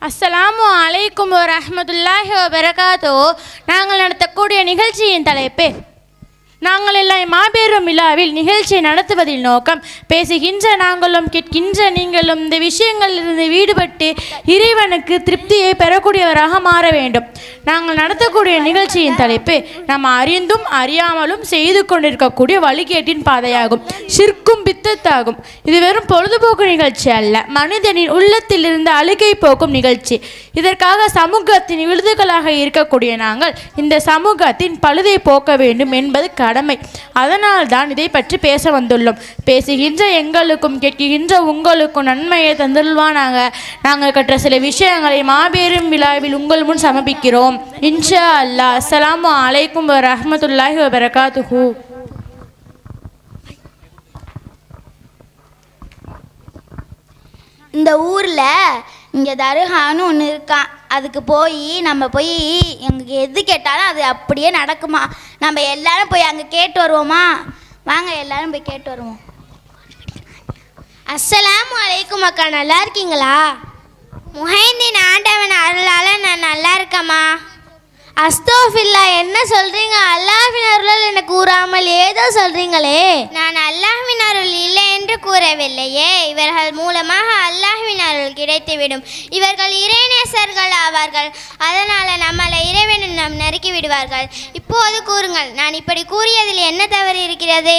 அஸ்ஸலாமு அலைக்கும் வரஹ்மத்துல்லாஹி வபரகாத்தோ நாங்கள் நடத்தக்கூடிய நிகழ்ச்சியின் தலைப்பு நாங்கள் எல்லாம் மாபெரும் விழாவில் நிகழ்ச்சியை நடத்துவதில் நோக்கம் பேசுகின்ற நாங்களும் கேட்கின்ற நீங்களும் இந்த விஷயங்களிலிருந்து ஈடுபட்டு இறைவனுக்கு திருப்தியை பெறக்கூடியவராக மாற வேண்டும். நாங்கள் நடத்தக்கூடிய நிகழ்ச்சியின் தலைப்பு நாம் அறிந்தும் அறியாமலும் செய்து கொண்டிருக்கக்கூடிய வழிகேட்டின் பாதையாகும். சிற்கும் பித்தத்தாகும். இது வெறும் பொழுதுபோக்கு நிகழ்ச்சி அல்ல. மனிதனின் உள்ளத்திலிருந்து அழுகை போக்கும் நிகழ்ச்சி. இதற்காக சமூகத்தின் விருதுகளாக இருக்கக்கூடிய நாங்கள் இந்த சமூகத்தின் பழுதை போக்க வேண்டும் என்பது கடமை. அதனால் தான் இதை பற்றி பேச வந்துள்ளோம். பேசுகின்ற எங்களுக்கும் கேட்கின்ற உங்களுக்கும் நன்மையை தந்துள்வானாக நாங்கள் கற்ற சில விஷயங்களை மாபெரும் விழாவில் உங்கள் முன் சமர்ப்பிக்கிறோம். இன்ஷா அல்லாஹ். அஸ்லாம் அலைக்கும் ரஹமத்துல்லாஹி வபரகாத்துஹூ. இந்த ஊரில் இங்கே தருகான்னு ஒன்று இருக்கான். அதுக்கு போய் நம்ம போய் எங்களுக்கு எது கேட்டாலும் அது அப்படியே நடக்குமா? நம்ம எல்லாரும் போய் அங்கே கேட்டு வருவோமா? வாங்க எல்லாரும் போய் கேட்டு வருவோம். அஸ்ஸலாம் வலைக்கும் அக்கா நல்லா இருக்கீங்களா? முஹைந்தின் ஆண்டவன் அருளால் நான் நல்லா இருக்கேம்மா. அஸ்தோஃபில்லா என்ன சொல்றீங்க? அல்லாஹ்வின் அருளால் என கூறாமல் ஏதோ சொல்றீங்களே. நான் அல்லாஹ்வின் அருள் இல்லை என்று கூறவில்லையே. இவர்கள் மூலமாக அல்லாஹ்வின் அருள் கிடைத்துவிடும். இவர்கள் இறைநேசர்கள் ஆவார்கள். அதனால நம்மளை இறைவனும் நம் நறுக்கி விடுவார்கள். இப்போது கூறுங்கள் நான் இப்படி கூறியதில் என்ன தவறு இருக்கிறது?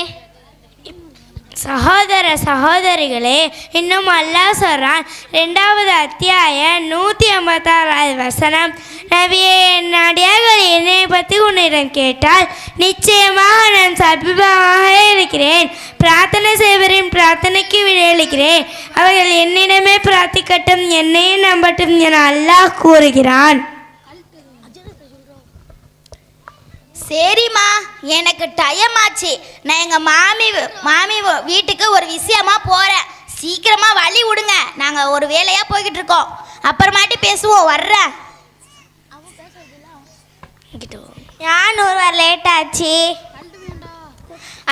சகோதர சகோதரிகளே இன்னும் அல்லாஹ் சொல்கிறான் ரெண்டாவது அத்தியாயம் நூற்றி ஐம்பத்தாறாவது வசனம். நபியே என் அடியார்கள் என்னை பற்றி உன்னிடம் கேட்டால் நிச்சயமாக நான் சபிபமாக இருக்கிறேன். பிரார்த்தனை செய்வரின் பிரார்த்தனைக்கு விடையளிக்கிறேன். அவர்கள் என்னிடமே பிரார்த்திக்கட்டும் என்னையும் நம்பட்டும் என அல்லாஹ் கூறுகிறான். சரிம்மா எனக்கு டைம் ஆச்சு. நான் எங்கள் மாமி மாமி வீட்டுக்கு ஒரு விஷயமா போகிறேன் சீக்கிரமாக வழி விடுங்க. நாங்கள் ஒரு வேலையாக போய்கிட்டு இருக்கோம். அப்புறமாட்டி பேசுவோம். வர்றேன். ஏன் ஒருவர் லேட் ஆச்சு?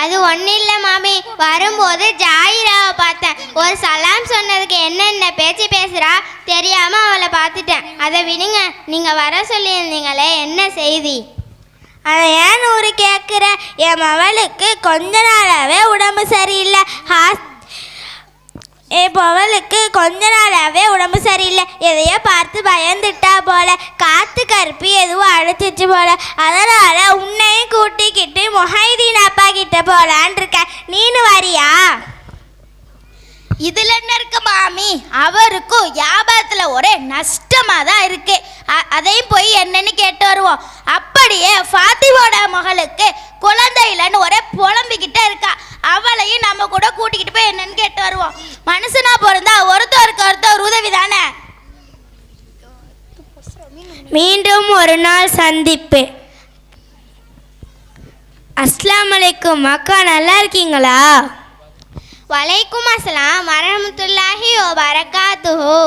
அது ஒன்றும் இல்லை மாமி. வரும்போது ஜாயிராவை பார்த்தேன். ஒரு சலாம் சொன்னதுக்கு என்னென்ன பேச்சு பேசுகிறா தெரியாமல் அவளை பார்த்துட்டேன். அதை விடுங்க. நீங்கள் வர சொல்லியிருந்தீங்களே என்ன செய்தி? அதை ஏன் ஒரு கேட்குற என் மவளுக்கு கொஞ்ச நாளாகவே உடம்பு சரியில்லை. ஹாஸ் என் அவளுக்கு கொஞ்ச நாளாகவே உடம்பு சரியில்லை. எதையோ பார்த்து பயந்துட்டா போல. காற்று கருப்பி எதுவும் அழைச்சிச்சு போல. அதனால் உன்னையும் கூட்டிக்கிட்டு மொஹைதீன் அப்பா கிட்ட போகலான் இருக்கேன் நீனு வரியா? இதுல என்ன இருக்கு மாமி? அவருக்கும் வியாபாரத்தில் ஒரே நஷ்டமாக தான் இருக்கு அதையும் போய் என்னன்னு கேட்டு வருவோம். அப்படியே ஃபாத்திமோட மகளுக்கு குழந்தை இல்லைன்னு ஒரே புலம்பிக்கிட்டே இருக்கா. அவளையும் நம்ம கூட கூட்டிக்கிட்டு போய் என்னன்னு கேட்டு வருவோம். மனுஷனா பிறந்தா ஒருத்தருக்கு ஒருத்தர் உதவி தானே? மீண்டும் ஒரு நாள் சந்திப்பு அஸ்லாம் அலைக்கும் அக்கா நல்லா இருக்கீங்களா? வலைக்கும் அஸ்ஸலாம். வரமத்துல்லாஹி ஓ பரக்காத்துஹு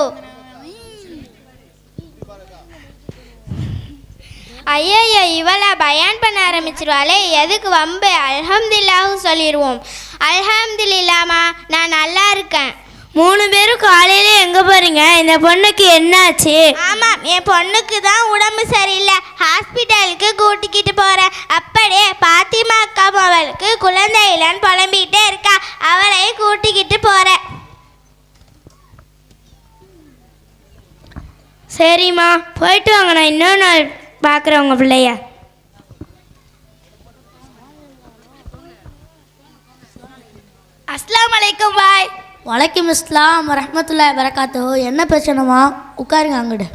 ஐயோ இவளை பயான் பண்ண ஆரம்பிச்சிருவாளே. எதுக்கு வம்பு? அல்ஹம்துல்லாஹு சொல்லிடுவோம் அல்ஹம்துல்லாமா நான் நல்லா இருக்கேன். மூணு பேரும் காலையில எங்க போறீங்க? இந்த பொண்ணுக்கு என்னாச்சு? ஆமாம் என் பொண்ணுக்கு தான் உடம்பு சரியில்லை. ஹாஸ்பிட்டலுக்கு கூட்டிக்கிட்டு போகிறேன் அப்படியே பாத்திமா அக்கா அவளுக்கு குழந்தை இல்லைன்னு புலம்பிக்கிட்டே இருக்கா. அவளையும் கூட்டிக்கிட்டு போகிறேன் சரிம்மா போயிட்டு வாங்க. நான் இன்னொரு நாள் பார்க்குறேன் உங்கள் பிள்ளைய. அஸ்லாம் வலைக்கும் பாய். வலைக்கும் இஸ்லாம் ரஹ்மத்துல்லா வரகாத்தோ என்ன பிரச்சனைமா உட்காருங்க அங்கிட்டு.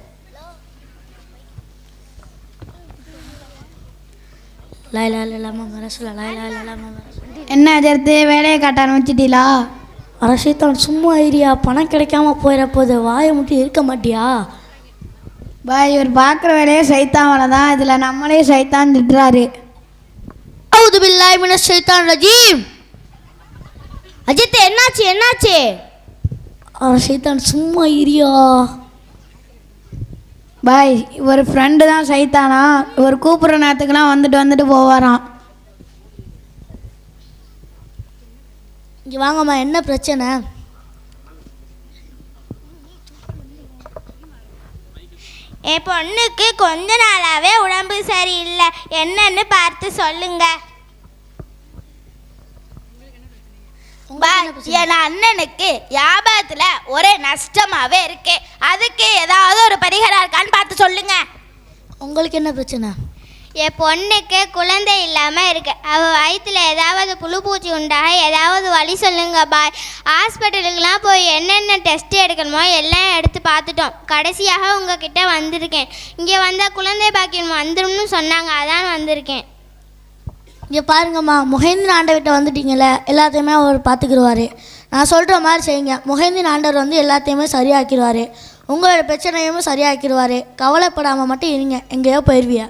என்ன அஜர்த்து வேலையை காட்ட ஆரம்பிச்சிட்டீங்களா அரசித்தான் சும்மா ஐரியா பணம் கிடைக்காம போயிட போது வாயை மட்டும் இருக்க மாட்டியா? பாய் இவர் பார்க்குற வேலையே சைத்தான் வேலை தான். இதில் நம்மளே சைத்தான் திட்டுறாரு. அவுது பில்லாய் மின ஷைத்தான் ரஜீம். அஜித் என்னாச்சு என்னாச்சு? அரசித்தான் சும்மா ஐரியா பாய் இவர் ஃப்ரெண்டு தான் சைத்தானா? இவர் கூப்பிட்ற நேரத்துக்குலாம் வந்துட்டு வந்துட்டு போவாராம். இங்கே வாங்கம்மா என்ன பிரச்சனை? என் பொண்ணுக்கு கொஞ்ச நாளாவே உடம்பு சரியில்லை. என்னன்னு பார்த்து சொல்லுங்க. என் அண்ணனுக்கு வியாபாரத்துல ஒரே நஷ்டமாவே இருக்கு. அதுக்கு ஏதாவது ஒரு பரிகாரம் இருக்கான்னு பார்த்து சொல்லுங்க. உங்களுக்கு என்ன பிரச்சனை? என் பொண்ணுக்கு குழந்தை இல்லாம இருக்கு. அவ வயித்துல ஏதாவது புழு பூச்சி உண்டாக ஏதாவது வழி சொல்லுங்க பாய். ஹாஸ்பிட்டலுக்குலாம் போய் என்னென்ன டெஸ்ட் எடுக்கணுமோ எல்லாம் எடுத்து பார்த்துட்டோம். கடைசியாக உங்ககிட்ட வந்திருக்கேன். இங்கே வந்தால் குழந்தை பாக்கியம் வந்துரும்னு சொன்னாங்க. அதான் வந்திருக்கேன். இங்கே பாருங்கம்மா முகேந்தின் ஆண்டவர்கிட்ட வந்துட்டீங்களே எல்லாத்தையுமே அவர் பார்த்துக்கிடுவாரு நான் சொல்கிற மாதிரி செய்யுங்க. முகேந்தின் ஆண்டவர் வந்து எல்லாத்தையுமே சரியாக்கிடுவார் உங்களோட பிரச்சனையுமே சரியாக்கிடுவார் கவலைப்படாமல் மட்டும் இருங்க. எங்கேயோ போயிடுவியா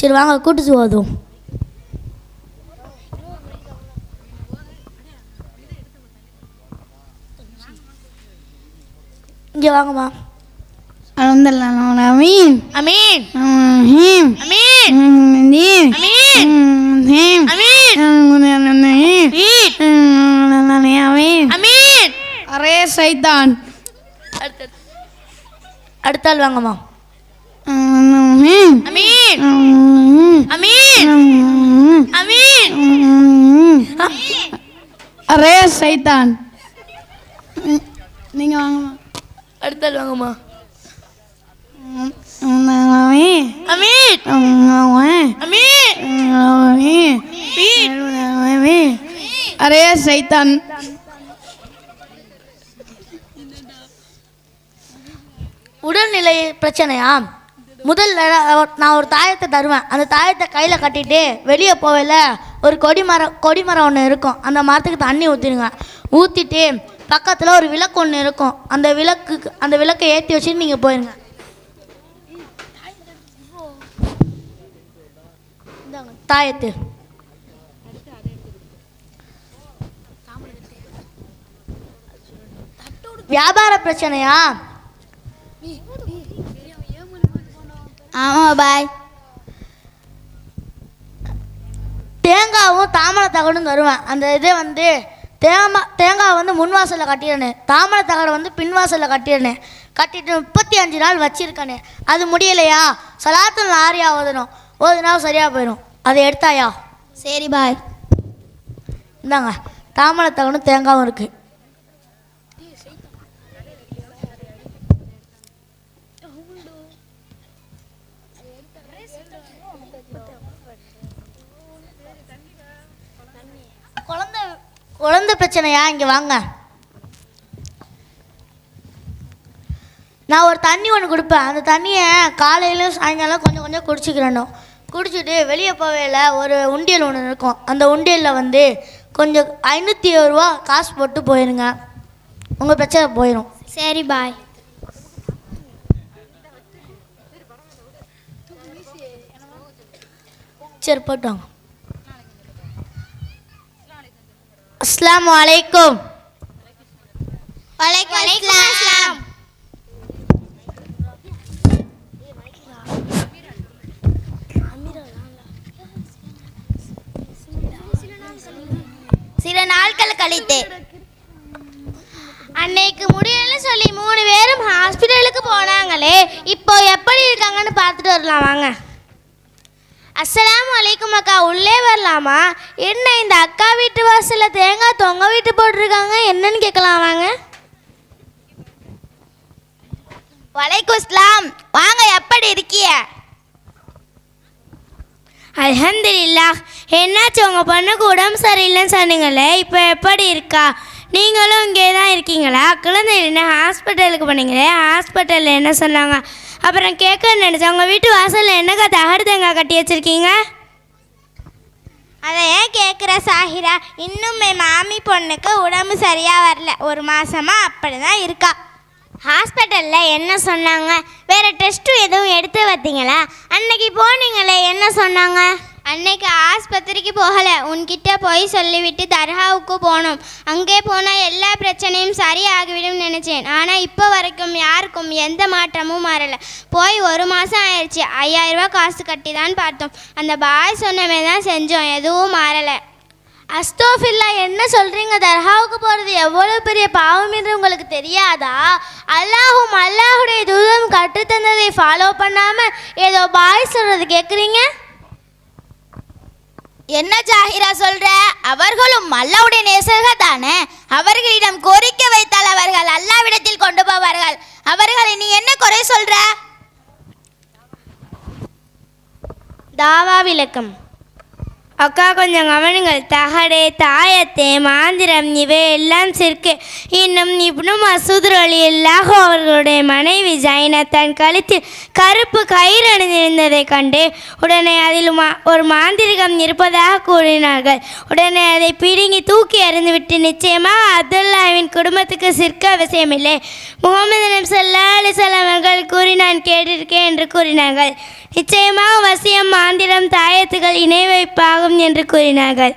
சரி வாங்க கூட்டிட்டு போதும். இங்கே வாங்கம்மா. الحمد لله رب العالمين امين امين امين امين அடுத்த ஆள் வாங்கம்மா. அமீன். அமீன். அமீன். அமீன் அரே சைதான் நீங்கள் வாங்கம்மா. அடுத்த வாங்கம்மா. அரே சைத்தான் உடல்நிலை பிரச்சனையா முதல்ல நான் ஒரு தாயத்தை தருவேன். அந்த தாயத்தை கையில் கட்டிட்டு வெளியே போவேல ஒரு கொடி மரம் கொடி மரம் ஒன்று இருக்கும். அந்த மரத்துக்கு தண்ணி ஊற்றிடுங்க ஊற்றிட்டு பக்கத்தில் ஒரு விளக்கு ஒன்று இருக்கும். அந்த விளக்குக்கு அந்த விளக்கை ஏற்றி வச்சுட்டு நீங்கள் போயிருங்க இந்தாங்க, தாயத்து வியாபார பிரச்சனையா? ஆமா பாய். தேங்காவும் தாமரை தகடும் தருவேன். அந்த இதே வந்து தேமா தேங்காய் வந்து முன் வாசலில் கட்டிடணும். தாமரை தகடை வந்து பின் வாசலில் கட்டிடணும். கட்டிட்டு முப்பத்தி அஞ்சு நாள் வச்சிருக்கனே. அது முடியலையா? சலாத்தில் ஆரியா ஓதணும் ஓதுனா சரியாக போயிடும் அதை எடுத்தாயா? சரி பாய் இந்தாங்க தாமரை தகடும் தேங்காவும் இருக்குது குழந்தை குழந்தை பிரச்சனையா? இங்கே வாங்க. நான் ஒரு தண்ணி ஒன்று கொடுப்பேன். அந்த தண்ணியை காலையிலும் சாயங்காலம் கொஞ்சம் கொஞ்சம் குடிச்சிக்கிறணும். குடிச்சிட்டு வெளியே போவேல ஒரு உண்டியல் ஒன்று இருக்கும். அந்த உண்டியலில் வந்து கொஞ்சம் ஐநூற்றி ரூபா காசு போட்டு போயிருங்க. உங்கள் பிரச்சனை போயிடும் சரி பாய் சரி போயிட்டு வாங்க அஸ்ஸலாமு அலைக்கும். வலைக்கம் அஸ்ஸலாம் சில நாட்கள் கழித்து. அன்னைக்கு முடியலன்னு சொல்லி மூணு பேரும் ஹாஸ்பிட்டலுக்கு போனாங்களே இப்போ எப்படி இருக்காங்கன்னு பார்த்துட்டு வரலாம் வாங்க. அஸ்லாம் வலைக்கும் அக்கா உள்ளே வரலாமா? என்ன இந்த அக்கா வீட்டு வாசலில் தேங்காய் தொங்க வீட்டு போட்டிருக்காங்க? என்னன்னு கேட்கலாம் வாங்க. வலைக்கும் இஸ்லாம் வாங்க எப்படி இருக்கிய? அல்ஹம்துலில்லாஹ். என்னாச்சு? உங்கள் பொண்ணுக்கு உடம்பு சரியில்லைன்னு சொன்னீங்களே இப்போ எப்படி இருக்கா? நீங்களும் இங்கே தான் இருக்கீங்களா? குழந்தை என்ன ஹாஸ்பிட்டலுக்கு போனீங்களே ஹாஸ்பிட்டலில் என்ன சொன்னாங்க? அப்புறம் கேட்க நினச்சேன் உங்கள் வீட்டு வாசலில் என்னக்கா தகடு தேங்காய் கட்டி வச்சுருக்கீங்க? அதை ஏன் கேட்குற சாஹிரா இன்னும் என் மாமி பொண்ணுக்கு உடம்பு சரியாக வரல. ஒரு மாதமாக அப்படி தான் இருக்கா. ஹாஸ்பிட்டலில் என்ன சொன்னாங்க? வேறு டெஸ்ட்டும் எதுவும் எடுத்து பார்த்தீங்களா அன்னைக்கு போனீங்களே என்ன சொன்னாங்க? அன்னைக்கு ஆஸ்பத்திரிக்கு போகலை. உன்கிட்ட போய் சொல்லிவிட்டு தர்காவுக்கு போனோம். அங்கே போனால் எல்லா பிரச்சனையும் சரியாகிவிடும் நினச்சேன். ஆனால் இப்போ வரைக்கும் யாருக்கும் எந்த மாற்றமும் மாறலை. போய் ஒரு மாதம் ஆயிடுச்சு ஐயாயிரரூபா காசு கட்டி தான் பார்த்தோம். அந்த பாய் சொன்னமே தான் செஞ்சோம். எதுவும் மாறலை. அஸ்தோஃபில்லா என்ன சொல்றீங்க? தர்காவுக்கு போறது எவ்வளவு பெரிய பாவம் என்று உங்களுக்கு தெரியாதா? அல்லாஹும் அல்லாஹுடைய தூதம் கற்றுத்தந்ததை ஃபாலோ பண்ணாம ஏதோ பாய் சொல்றது கேக்குறீங்க? என்ன ஜாகிரா சொல்ற? அவர்களும் அல்லாவுடைய நேசர்கள் தானே? அவர்களிடம் கோரிக்கை வைத்தால் அவர்கள் அல்லாவிடத்தில் கொண்டு போவார்கள். அவர்களை நீ என்ன குறை சொல்ற? தாவா விளக்கம். அக்கா கொஞ்சம் கவனிங்கள். தகடே தாயத்தே மாந்திரம் இவை எல்லாம் சிற்கு இன்னும் இப்னு மசூத் இல்லாக அவர்களுடைய மனைவி ஜைன தன் கழுத்தில் கருப்பு கயிறு அணிந்திருந்ததைக் கண்டு உடனே அதில் மா ஒரு மாந்திரிகம் இருப்பதாக கூறினார்கள். உடனே அதை பிடுங்கி தூக்கி அறிந்துவிட்டு நிச்சயமாக அப்துல்லாவின் குடும்பத்துக்கு சிற்க அவசியமில்லை. முகமது நபி ஸல்லல்லாஹு அவர்கள் கூறி நான் கேட்டிருக்கேன் என்று கூறினார்கள். நிச்சயமாக வசியம் மாந்திரம் தாயத்துகள் இணை வைப்பாகும் என்று கூறினார்கள்.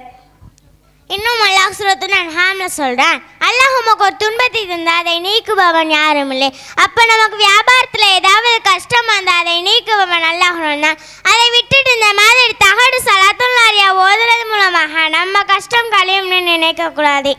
இன்னும் அல்லாஹ் சுரத்து நான் ஹாம்ல சொல்கிறேன் அல்லாஹ் உமக்கு ஒரு துன்பத்தை தந்தால் அதை நீக்குபவன் யாரும் இல்லை. அப்போ நமக்கு வியாபாரத்தில் ஏதாவது கஷ்டம் வந்தால் அதை நீக்குபவன் அல்லாஹ் தான். அதை விட்டுட்டு இந்த மாதிரி தகடு சலாத்துள்ளாரியா ஓதுறது மூலமாக நம்ம கஷ்டம் கழியும்னு நினைக்கக்கூடாது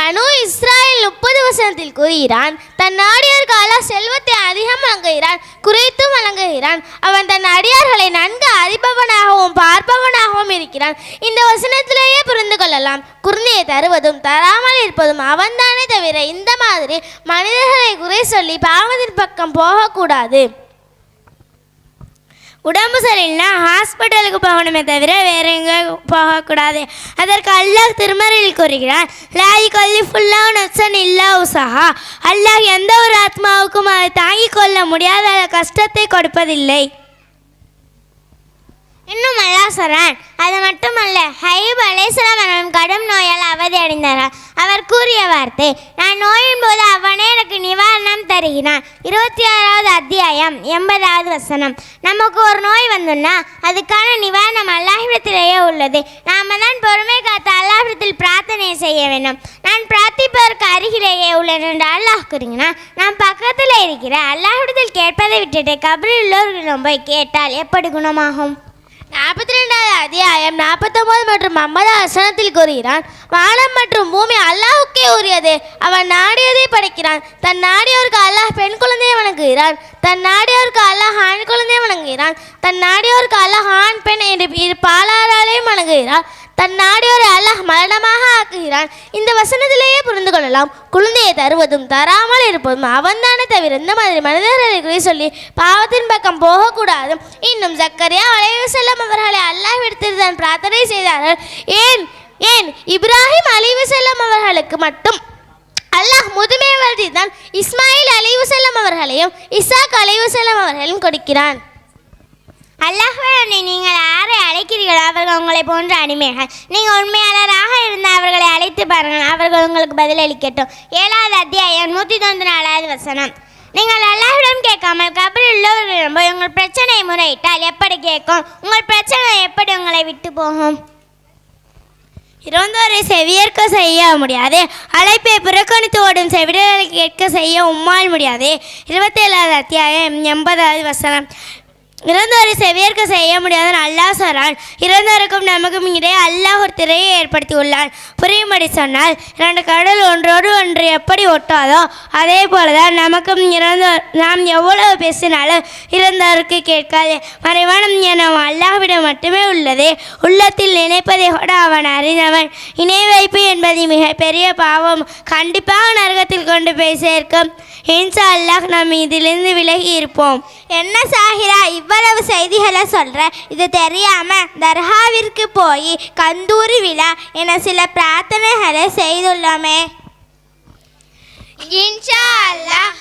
பனு இஸ்ராயல் முப்பது வசனத்தில் கூறுகிறான் தன் நாடியாருக்கு செல்வத்தை அதிகம் வழங்குகிறான் குறைத்தும் வழங்குகிறான். அவன் தன் அடியார்களை நன்கு அறிபவனாகவும் பார்ப்பவனாகவும் இருக்கிறான். இந்த வசனத்திலேயே புரிந்து கொள்ளலாம். குருந்தியை தருவதும் தராமல் இருப்பதும் அவன்தானே தவிர இந்த மாதிரி மனிதர்களை குறை சொல்லி பாவத்தின் பக்கம் போகக்கூடாது. உடம்பு சரியில்லைனா ஹாஸ்பிட்டலுக்கு போகணுமே தவிர வேற எங்கே போகக்கூடாது. அதற்கு அல்லாஹ் திருமறையில் கூறுகிறான் லாய் கொல்லி ஃபுல்லாக நப்சன் இல்லா உசஹா அல்லாஹ் எந்த ஒரு ஆத்மாவுக்கும் அதை தாங்கிக் கொள்ள முடியாத கஷ்டத்தை கொடுப்பதில்லை. இன்னும் அல்லாஹ் சொல்றான். அது மட்டுமல்ல ஹைப் அலேசலாம் அவன் கடும் நோயால் அவதி அடைந்தாராம் அவர் கூறிய வார்த்தை நான் நோயின் போது அவனே எனக்கு நிவாரணம் தருகிறான். இருபத்தி ஆறாவது அத்தியாயம் எண்பதாவது வசனம். நமக்கு ஒரு நோய் வந்துன்னா அதுக்கான நிவாரணம் அல்லாஹிடத்திலேயே உள்ளது. நாம தான் பொறுமை காத்து அல்லாஹிடத்தில் பிரார்த்தனை செய்ய வேண்டும். நான் பிரார்த்திப்பதற்கு அருகிலேயே உள்ளேன் என்று அல்லாஹ் கூறுகிறான்? நான் பக்கத்தில் இருக்கிற அல்லாஹிடத்தில் கேட்பதை விட்டுட்டு கபரில் உள்ளவர்களிடம் போய் கேட்டால் எப்படி குணமாகும்? நாற்பத்தி ரெண்டாவது அத்தியாயம் நாற்பத்தொம்போது மற்றும் ஐம்பது வசனத்தில் கூறுகிறான் வானம் மற்றும் பூமி அல்லாஹுக்கே உரியது. அவன் நாடியதை படைக்கிறான். தன் நாடியோருக்கு அல்லாஹ் பெண் குழந்தையை வணங்குகிறான். தன் நாடியோருக்கு அல்லாஹ் ஆண் குழந்தையை வணங்குகிறான். தன் நாடியோருக்கு அல்லாஹ் ஆண் பெண் என்று இரு பாலாராலையும் வணங்குகிறான் தன் நாடியோரை அல்லாஹ் மரணமாக ஆக்குகிறான். இந்த வசனத்திலேயே புரிந்து கொள்ளலாம். குழந்தையை தருவதும் தராமல் இருப்பதும் அவன்தானே தவிர இந்த மாதிரி மனிதர்களை சொல்லி பாவத்தின் பக்கம் போகக்கூடாது இன்னும் ஜக்கரியா அலைவசல்லம் அவர்களை அல்லாஹ் விடுத்து தான் பிரார்த்தனை செய்தார்கள். ஏன்? ஏன்? இப்ராஹிம் அலைவசல்லம் அவர்களுக்கு மட்டும் அல்லாஹ் முதுமை வருதி தான் இஸ்மாயில் அலைவசல்லம் அவர்களையும் இசாக் அலைவசல்லம் அவர்களையும் கொடுக்கிறான். அல்லாஹ்வே நீங்கள் யாரை அழைக்கிறீர்களோ அவர்கள் உங்களை போன்ற அடிமைகள். நீங்கள் உண்மையாளராக இருந்த அவர்களை அழைத்து பாருங்கள். அவர்கள் உங்களுக்கு பதிலளிக்கட்டும் ஏழாவது அத்தியாயம் நூற்றி தொண்ணூற்றி நாலாவது வசனம். நீங்கள் அல்லாஹிடம் கேட்காமல் கபரில் உள்ளவர்களிடம் போய் உங்கள் பிரச்சனையை முறையிட்டால் எப்படி கேட்கும்? உங்கள் பிரச்சனை எப்படி உங்களை விட்டு போகும்? இறந்தோரை செவியேற்க செய்ய முடியாது. அழைப்பை புறக்கணித்து ஓடும் செவிடர்களை கேட்க செய்ய உம்மால் முடியாது. இருபத்தேழாவது அத்தியாயம் எண்பதாவது வசனம். இறந்தோரை செவியர்க்க செய்ய முடியாத அல்லாஹ் சொல்றான் இறந்தோருக்கும் நமக்கும் இடையே அல்லாஹ் ஒரு திரையை ஏற்படுத்தி உள்ளான் புரியும்படி சொன்னால் இரண்டு கடல் ஒன்றோடு ஒன்று எப்படி ஒட்டாதோ அதே போலதான் நமக்கும் இறந்தோர் நாம் எவ்வளவு பேசினாலும் இறந்தோருக்கு கேட்காது. மறைவானம் என அல்லாஹ்விடம் மட்டுமே உள்ளது. உள்ளத்தில் நினைப்பதை கூட அவன் அறிந்தவன். இணை வைப்பு என்பது மிகப்பெரிய பாவம். கண்டிப்பாக நரகத்தில் கொண்டு போய் சேர்க்கும். இன்ஷா அல்லாஹ் நாம் இதிலிருந்து விலகி இருப்போம் என்ன சாகிரா இவ்வளவு செய்திகளை சொல்ற? இது தெரியாம தர்காவிற்கு போய் கந்தூரி விழா என சில பிரார்த்தனைகளை செய்துள்ளோமே. இன்ஷா அல்லாஹ்